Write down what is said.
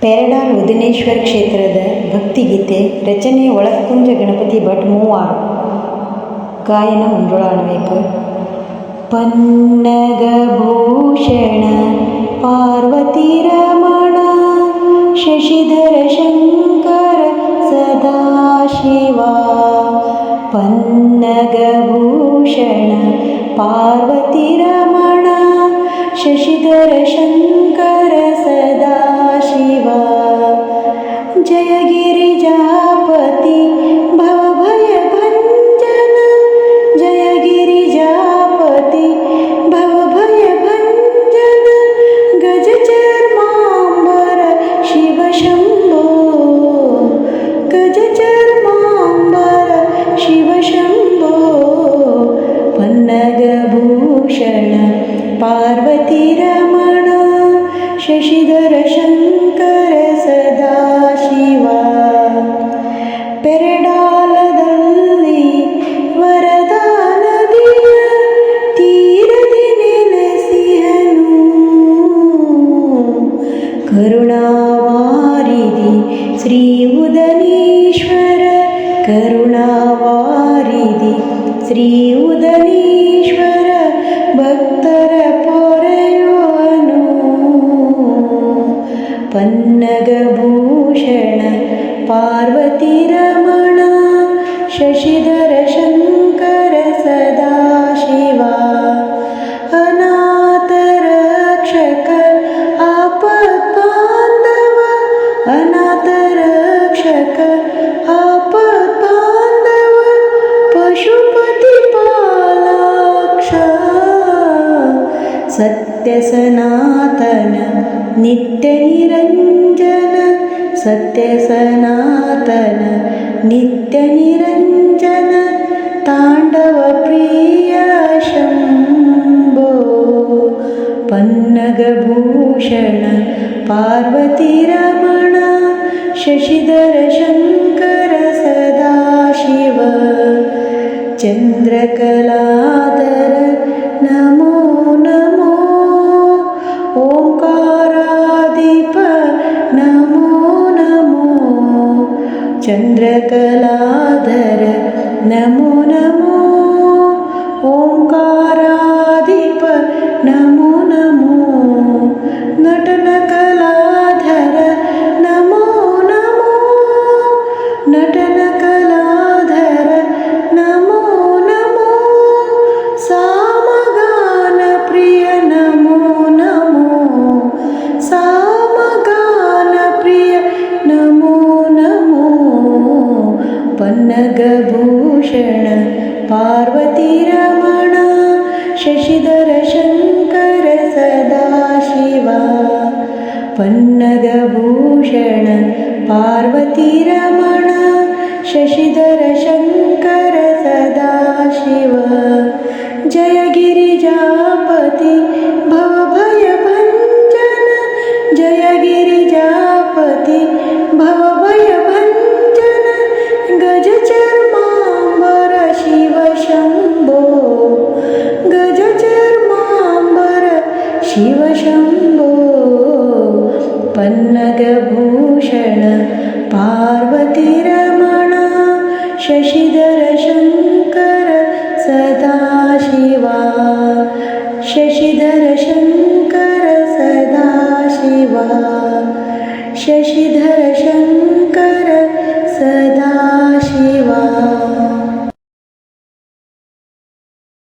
ಪೆರಡಾಳ್ ಉದಿನೇಶ್ವರ ಕ್ಷೇತ್ರದ ಭಕ್ತಿಗೀತೆ ರಚನೆ ಒಳಕುಂಜ ಗಣಪತಿ ಭಟ್ ಮೂವಾರು. ಗಾಯನ ಮುಂದುಳಾಡಬೇಕು. ಪನ್ನಗಭೂಷಣ ಪಾರ್ವತಿ ರಮಣ, ಶಶಿಧರ ಶಂಕರ ಸದಾಶಿವ. ಪನ್ನಗಭೂಷಣ ಪಾರ್ವತಿ ರಮಣ, ಶಶಿಧರ ಶಂಕರ ಸದಾಶಿವ नगभूषण पार्वतीरमण शशिधर शङ्कर सदा शिवा। पेरडालदल्लि तीरदि तीरदिने नसिंहनुरुणावारिदि श्री उदनीश्वर करुणावारिदि श्री उद பார்வதி ரமணா சசித सत्यसनातन नित्यनिरञ्जन। सत्यसनातन नित्यनिरञ्जन। ताण्डवप्रिया शम्भो। पन्नगभूषण पार्वतीरमण शशिधरशङ्कर सदाशिव। चन्द्रक चन्द्रकलाधर। नमो नमो। ओङ्काराधिप। नमो नमो। नटनकलाधर। नमो नमो। नटनकलाधर। नमो नमो। सामगानप्रिय। नमो नमो। सा न पार्वतीरमण शशिधरशङ्कर सदाशिवा पन्नगभूषण पार्वतीरमण शशिधरशङ्कर सदा भूषण पार्वती रमणा शशिधर शङ्कर सदा शिवा शशिधर शङ्कर सदा शिवा शशिधर शङ्कर